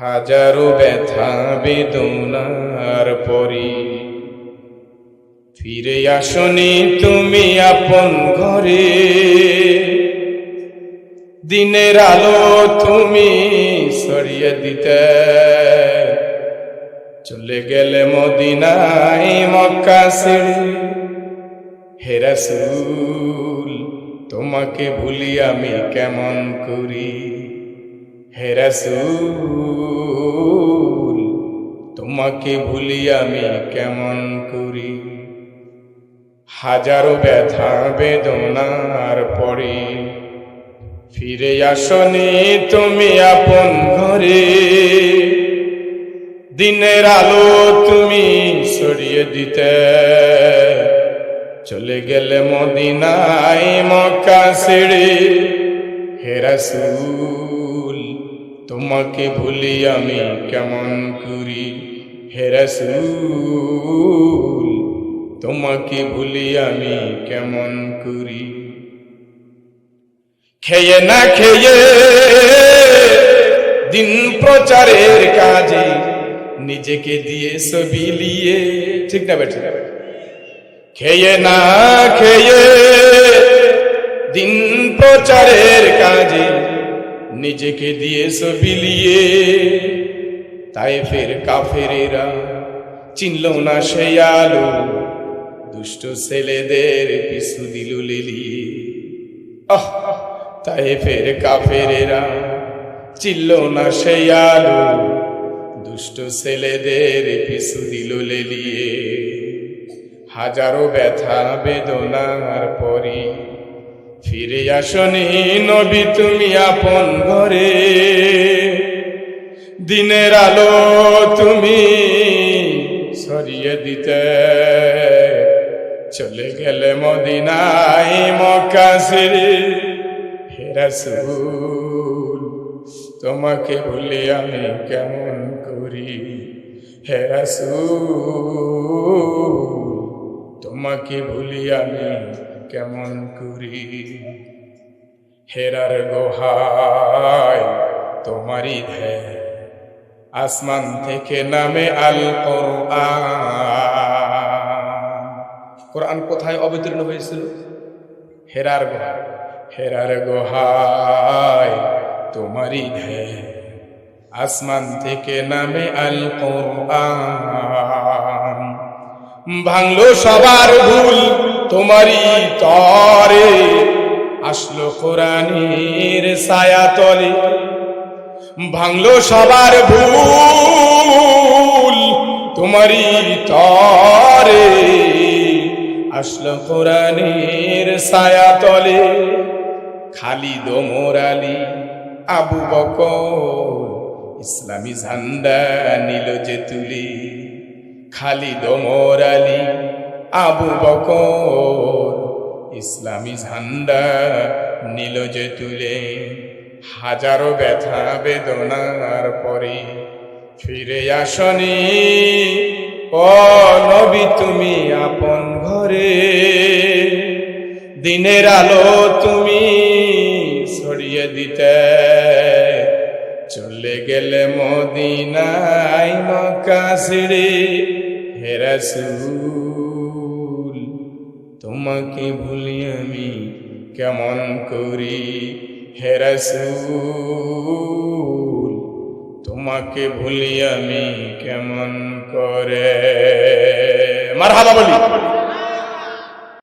হাজারো ব্যথা বেদনার পরি। ফিরে আসনি তুমি আপন ঘরে। দিনের আলো তুমি সরিয়ে দিতে। চলে গেলে মদিনায় মক্কা ছেড়ে। হে রাসূল, তোমাকে ভুলি আমি কেমন করি? হে রাসূল, তোমাকে ভুলি আমি কেমন করি? হাজারো ব্যথা, বেদনার পরে ফিরে আসনি তুমি আপন ঘরে। দিনের আলো তুমি সরিয়ে দিতে। চলে গেলে মদিনায় মক্কা ছেড়ে। হে রাসূল তোমাকে ভুলি আমি কেমন করি? হে রাসূল, তোমাকে ভুলি আমি কেমন করি? খেয়ে না খেয়ে দিন প্রচারের কাজে নিজেকে দিয়ে ছবি লিয়ে ঠিক না বেঠে খেয়ে না খেয়ে দিন প্রচারের কাজে নিজেকে দিয়ে ছবি লিয়ে তাই ফের কাফেরেরা চিনল না সেই আলো। দুষ্ট ছেলেদের পিছু দিল লিলিয়ে আহ, তাই ফের কাফেরেরা চিল্ল না সেই আলো। দুষ্ট ছেলেদের পিছু দিল লেলিয়ে। হাজারো ব্যথা বেদনার পরি। ফিরে আসনি নবী, তুমি আপন ঘরে। দিনের আলো তুমি সরিয়ে দিতে। চলে গেলে মদিনায় মক্কা ছেড়ে হে রাসূল, তোমাকে ভুলে আমি কেমন করি? হে তোমাকে ভুলি আমি কেমন করি? হেরার গোহায় তোমারই ধ্যান আসমান থেকে নামে আল কোরআন কোথায় অবতীর্ণ হয়েছিল? হেরার গোহায়। হেরার গোহায় তোমারই ধ্যান আসমান থেকে নামে আল কোরআন ভাঙলো সবার ভুল। তোমারই তরে আসলো কোরআনের ছায়া তলে ভাঙলো সবার ভুল, তোমারই তরে আসলো কোরআনের ছায়া তলে খালি দোমর আলী, আবু বকর, ইসলামী ঝান্ডা নিল যে তুলি। খালি দোমর আলী আবু বকর। ইসলামী ঝান্ডা নিল যে তুলে, হাজারো ব্যথা বেদনার পরে। ফিরে আসনি, ও নবী, তুমি আপন ঘরে। দিনের আলো তুমি ছড়িয়ে দিতে। চলে গেলে মদিনাই মক্কা ছেড়ে হে রাসূল তোমাকে ভুলি আমি কেমন করি? হেরাসুল তোমাকে ভুলি আমি কেমন করে? মারহাবা বলি।